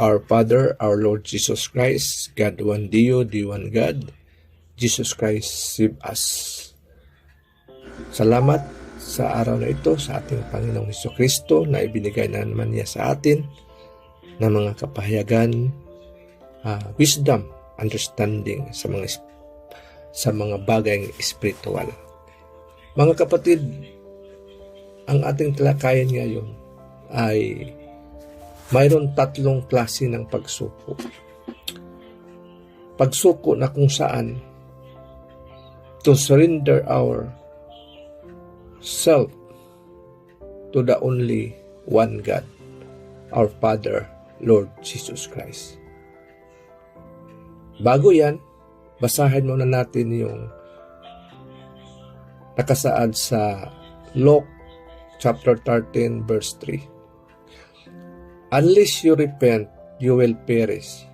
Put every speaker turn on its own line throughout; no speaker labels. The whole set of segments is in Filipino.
Our Father, our Lord Jesus Christ, God one Dio, Dio one God, Jesus Christ, save us. Salamat sa araw na ito sa ating Panginoong Heso Kristo na ibinigay na naman niya sa atin na mga kapahayagan, ah, wisdom, understanding sa mga sa mga bagay espiritual. Mga kapatid, ang ating talakayan ngayon ay mayroon tatlong klase ng pagsuko. Pagsuko na kung saan to surrender our self to the only one God, our Father, Lord Jesus Christ. Bago yan, basahin muna natin yung nakasaad sa Luke chapter 13 verse 3. Unless you repent, you will perish.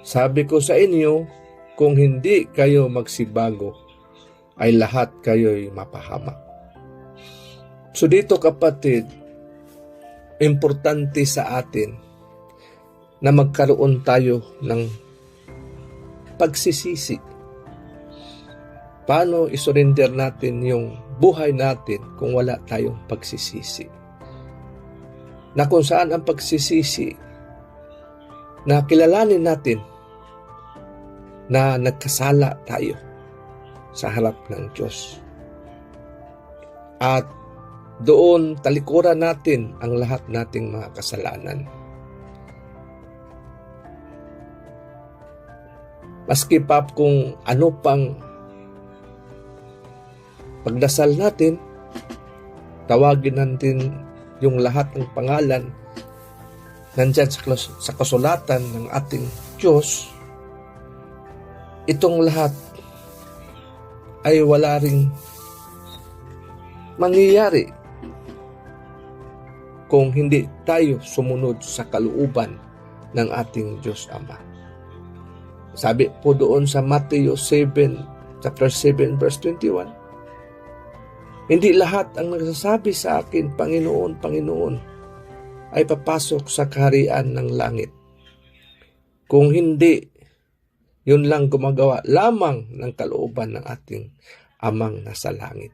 Sabi ko sa inyo, kung hindi kayo magsibago, ay lahat kayo'y mapahamak. So dito kapatid, importante sa atin na magkaroon tayo ng pagsisisi. Paano isurrender natin yung buhay natin kung wala tayong pagsisisi? Na kung saan ang pagsisisi na kilalanin natin na nagkasala tayo sa harap ng Diyos. At doon talikuran natin ang lahat nating mga kasalanan. Maski pa kung ano pang pagdasal natin, tawagin natin yung lahat ng pangalan nandyan sa, sa kasulatan ng ating Diyos, itong lahat ay wala ring mangyayari kung hindi tayo sumunod sa kalooban ng ating Diyos Ama. Sabi po doon sa Matthew 7, chapter 7, verse 21, Hindi lahat ang nagsasabi sa akin, Panginoon, Panginoon, ay papasok sa kaharian ng langit. Kung hindi, yun lang gumagawa lamang ng kalooban ng ating amang nasa langit.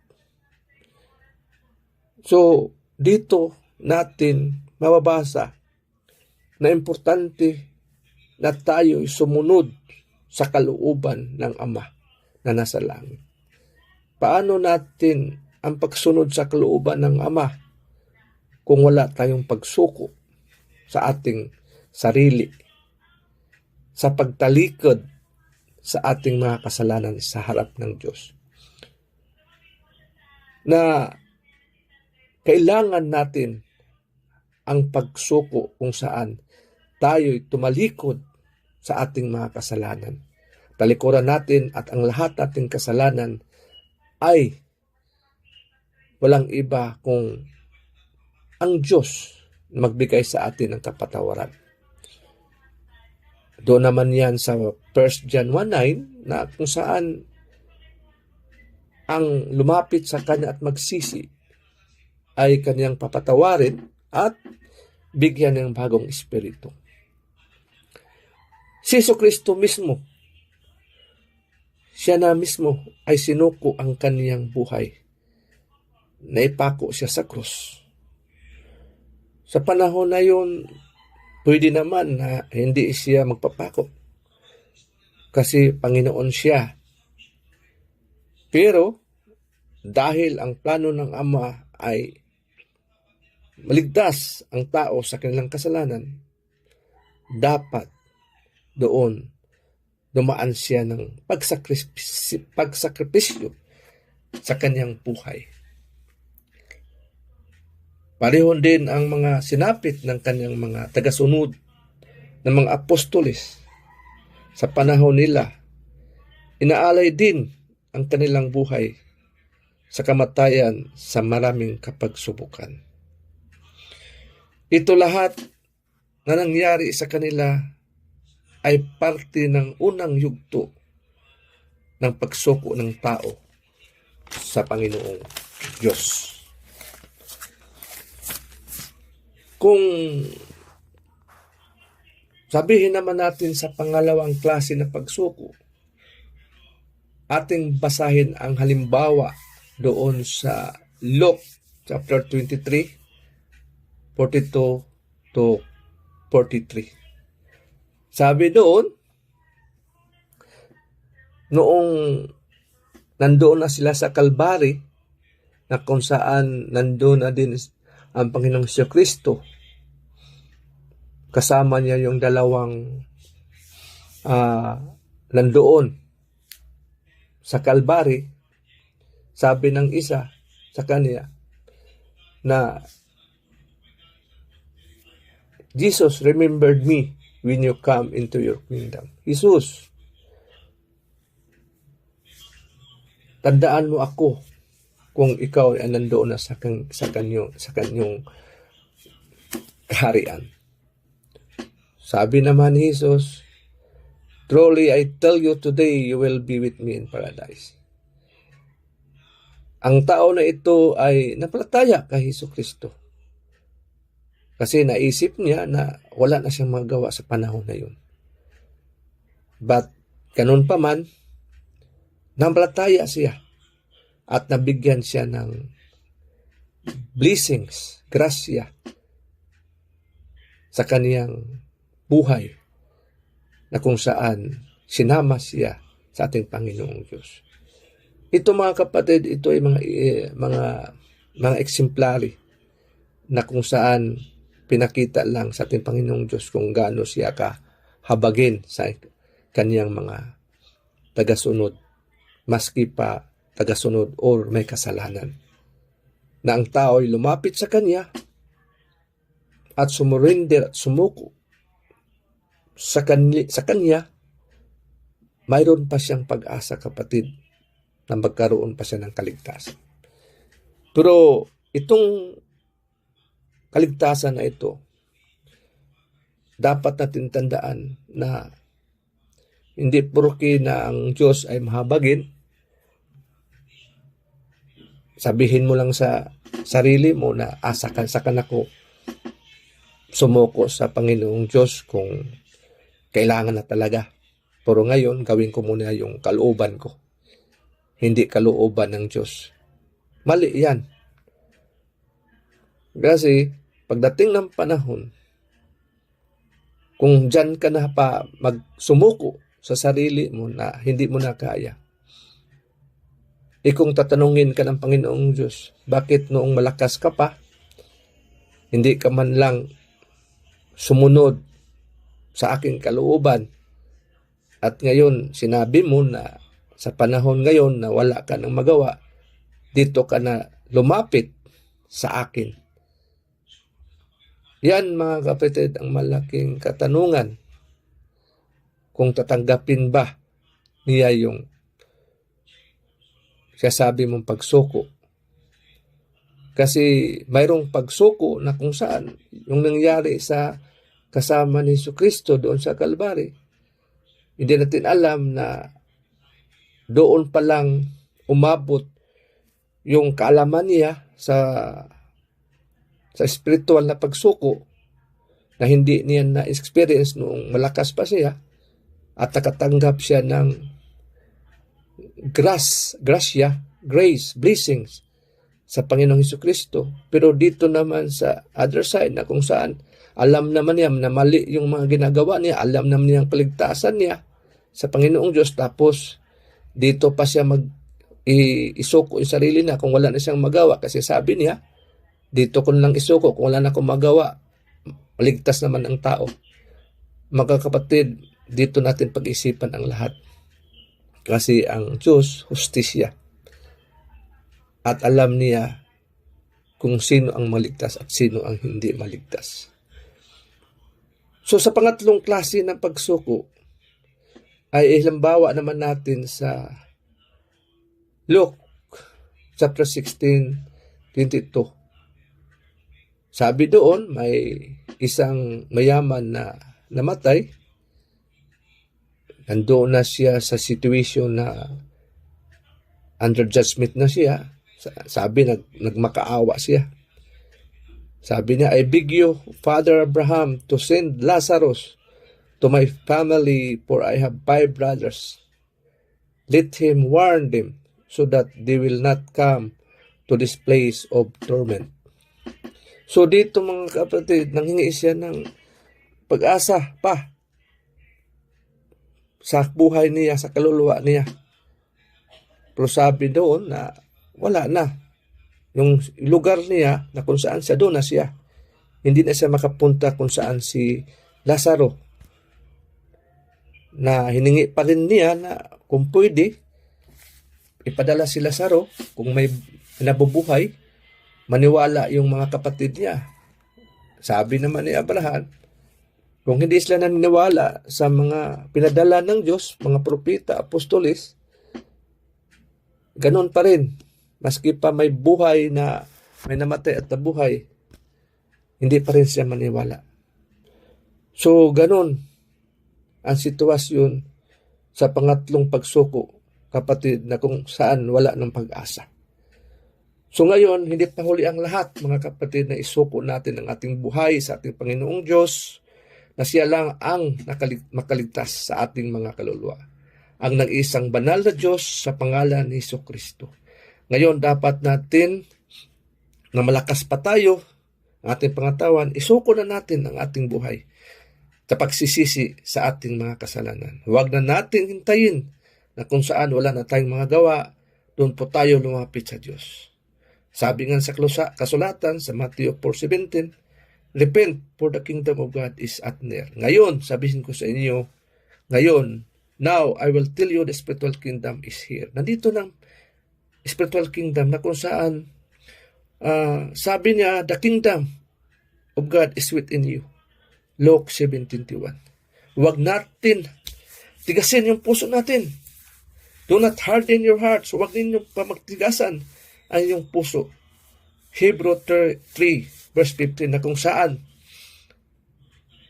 So, dito natin mababasa na importante na tayo ay sumunod sa kalooban ng Ama na nasa langit. Paano natin ang pagsunod sa kalooban ng Ama kung wala tayong pagsuko sa ating sarili, sa pagtalikod sa ating mga kasalanan sa harap ng Diyos. Na kailangan natin ang pagsuko kung saan tayo'y tumalikod sa ating mga kasalanan. Talikuran natin at ang lahat nating kasalanan ay walang iba kung ang Diyos magbigay sa atin ng kapatawaran. Doon naman yan sa 1 John 1.9 na kung saan ang lumapit sa Kanya at magsisi ay Kanyang papatawarin at bigyan ng bagong espiritu. Si Kristo mismo, siya na mismo ay sinuko ang kaniyang buhay. Naipako siya sa krus. Sa panahon na yun, pwede naman na hindi siya magpapako. Kasi Panginoon siya. Pero, dahil ang plano ng Ama ay maligtas ang tao sa kanilang kasalanan, dapat doon dumaan siya ng pagsakripisyo, pagsakripisyo sa kanyang buhay. Pareho din ang mga sinapit ng kanyang mga tagasunod ng mga apostoles sa panahon nila. Inaalay din ang kanilang buhay sa kamatayan sa maraming kapagsubukan. Ito lahat na nangyari sa kanila ay parte ng unang yugto ng pagsuko ng tao sa Panginoong Diyos. Kung Sabihin naman natin sa pangalawang klase na pagsuko, ating basahin ang halimbawa doon sa Luke chapter 23, 42 to 43. Sabi doon, noong nandoon na sila sa Kalbari, na kung saan nandoon na din ang Panginoong Siya Kristo, kasama niya yung dalawang uh, nandoon sa Kalbari, sabi ng isa sa kanya na Jesus remembered me when you come into your kingdom. Jesus, tandaan mo ako kung ikaw ay nandoon na sa, kan, sa kanyong, sa kanyong kaharian. Sabi naman ni Jesus, Truly I tell you today, you will be with me in paradise. Ang tao na ito ay napalataya kay Hesus Kristo. Kasi naisip niya na wala na siyang magawa sa panahon na yun. But, ganun pa man, nampalataya siya at nabigyan siya ng blessings, grasya sa kaniyang buhay na kung saan sinama siya sa ating Panginoong Diyos. Ito mga kapatid, ito ay mga eh, mga mga exemplary na kung saan pinakita lang sa ating Panginoong Diyos kung gaano siya ka habagin sa kaniyang mga tagasunod maski pa tagasunod or may kasalanan. Na ang tao ay lumapit sa kanya at sumurinder at sumuko sa, kanli, sa kanya, mayroon pa siyang pag-asa kapatid na magkaroon pa siya ng kaligtasan. Pero itong kaligtasan na ito, dapat natin tandaan na hindi porke na ang Diyos ay mahabagin, sabihin mo lang sa sarili mo na asakan sa ako sumuko sa Panginoong Diyos kung kailangan na talaga. Pero ngayon, gawin ko muna yung kalooban ko. Hindi kalooban ng Diyos. Mali yan. Kasi, pagdating ng panahon, kung dyan ka na pa magsumuko sa sarili mo na hindi mo na kaya, e tatanungin ka ng Panginoong Diyos, bakit noong malakas ka pa, hindi ka man lang sumunod sa aking kalooban, at ngayon sinabi mo na sa panahon ngayon na wala ka ng magawa, dito ka na lumapit sa akin. Yan mga kapatid ang malaking katanungan. Kung tatanggapin ba niya yung sabi mong pagsuko. Kasi mayroong pagsuko na kung saan yung nangyari sa kasama ni Kristo doon sa Kalbari. Hindi natin alam na doon pa lang umabot yung kaalaman niya sa sa spiritual na pagsuko na hindi niya na-experience noong malakas pa siya at nakatanggap siya ng grace, gracia, grace, blessings sa Panginoong Hesus Kristo. Pero dito naman sa other side na kung saan alam naman niya na mali yung mga ginagawa niya, alam naman niya ang kaligtasan niya sa Panginoong Diyos tapos dito pa siya mag isuko yung sarili na kung wala na siyang magawa kasi sabi niya dito ko lang isuko kung wala na akong magawa. Maligtas naman ang tao. Mga kapatid, dito natin pag-isipan ang lahat. Kasi ang Diyos, hustisya. At alam niya kung sino ang maligtas at sino ang hindi maligtas. So sa pangatlong klase ng pagsuko, ay ilambawa naman natin sa Luke chapter 16, 22. Sabi doon, may isang mayaman na namatay. Nandoon na siya sa situation na under judgment na siya. Sabi, nag, nagmakaawa siya. Sabi niya, I beg you, Father Abraham, to send Lazarus to my family, for I have five brothers. Let him warn them, so that they will not come to this place of torment. So dito mga kapatid, nanghingi siya ng pag-asa pa sa buhay niya, sa kaluluwa niya. Pero sabi doon na wala na. Yung lugar niya na kung saan siya, doon na siya. Hindi na siya makapunta kung saan si Lazaro. Na hiningi pa rin niya na kung pwede, ipadala si Lazaro kung may nabubuhay, maniwala yung mga kapatid niya. Sabi naman ni Abraham, kung hindi sila naniniwala sa mga pinadala ng Diyos, mga propeta, apostolis, ganun pa rin. Maski pa may buhay na may namatay at nabuhay, hindi pa rin siya maniwala. So, ganun ang sitwasyon sa pangatlong pagsuko, kapatid, na kung saan wala ng pag-asa. So ngayon, hindi pa huli ang lahat, mga kapatid, na isuko natin ang ating buhay sa ating Panginoong Diyos, na siya lang ang nakalig- makaligtas sa ating mga kaluluwa. Ang nag-isang banal na Diyos sa pangalan ni Iso Kristo. Ngayon, dapat natin na malakas pa tayo ang ating pangatawan, isuko na natin ang ating buhay sa pagsisisi sa ating mga kasalanan. Huwag na natin hintayin na kung saan wala na tayong mga gawa, doon po tayo lumapit sa Diyos. Sabi nga sa kasulatan sa Matthew 4.17, Repent, for the kingdom of God is at near. Ngayon, sabihin ko sa inyo, ngayon, now, I will tell you the spiritual kingdom is here. Nandito ng spiritual kingdom na kung saan ah, sabi niya, the kingdom of God is within you. Luke 17.21 Huwag natin tigasin yung puso natin. Do not harden your hearts. Huwag ninyong pamagtigasan ang iyong puso. Hebrew 3 verse 15 na kung saan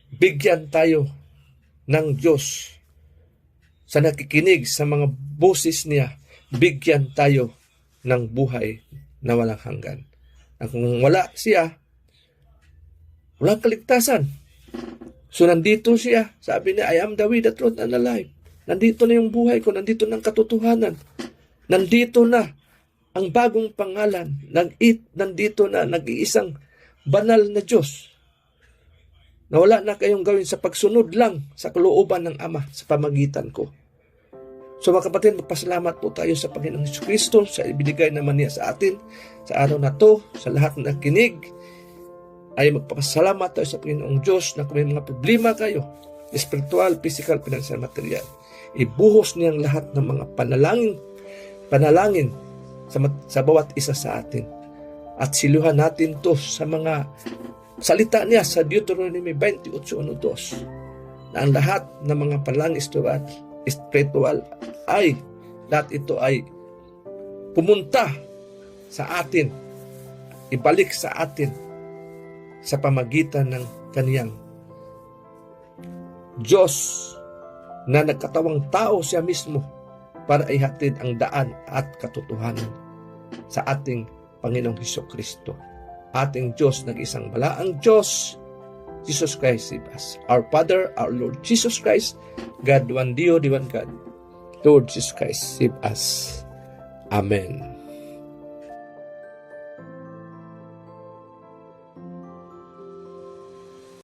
bigyan tayo ng Diyos sa nakikinig sa mga boses niya, bigyan tayo ng buhay na walang hanggan. At kung wala siya, walang kaligtasan. So nandito siya, sabi niya, I am the way, the truth, and the life. Nandito na yung buhay ko, nandito na ang katotohanan. Nandito na ang bagong pangalan. Nag-it, nandito na nag-iisang banal na Diyos. Na wala na kayong gawin sa pagsunod lang sa kalooban ng Ama sa pamagitan ko. So mga kapatid, magpasalamat po tayo sa Panginoong Hesus Kristo sa ibinigay naman niya sa atin sa araw na to, sa lahat ng nakinig ay magpapasalamat tayo sa Panginoong Diyos na kung may mga problema kayo, spiritual, physical, financial, material, ibuhos niyang lahat ng mga panalangin, panalangin sa, sa bawat isa sa atin. At siluhan natin to sa mga salita niya sa Deuteronomy 28.1.2 na ang lahat ng mga panalangin spiritual, spiritual ay lahat ito ay pumunta sa atin, ibalik sa atin sa pamagitan ng kaniyang Diyos na nagkatawang tao siya mismo para ihatid ang daan at katotohanan sa ating Panginoong Heso Kristo. Ating Diyos, nag-isang balaang Diyos, Jesus Christ save. Our Father, our Lord Jesus Christ, God one Dio, di one God. Lord Jesus Christ save us. Amen.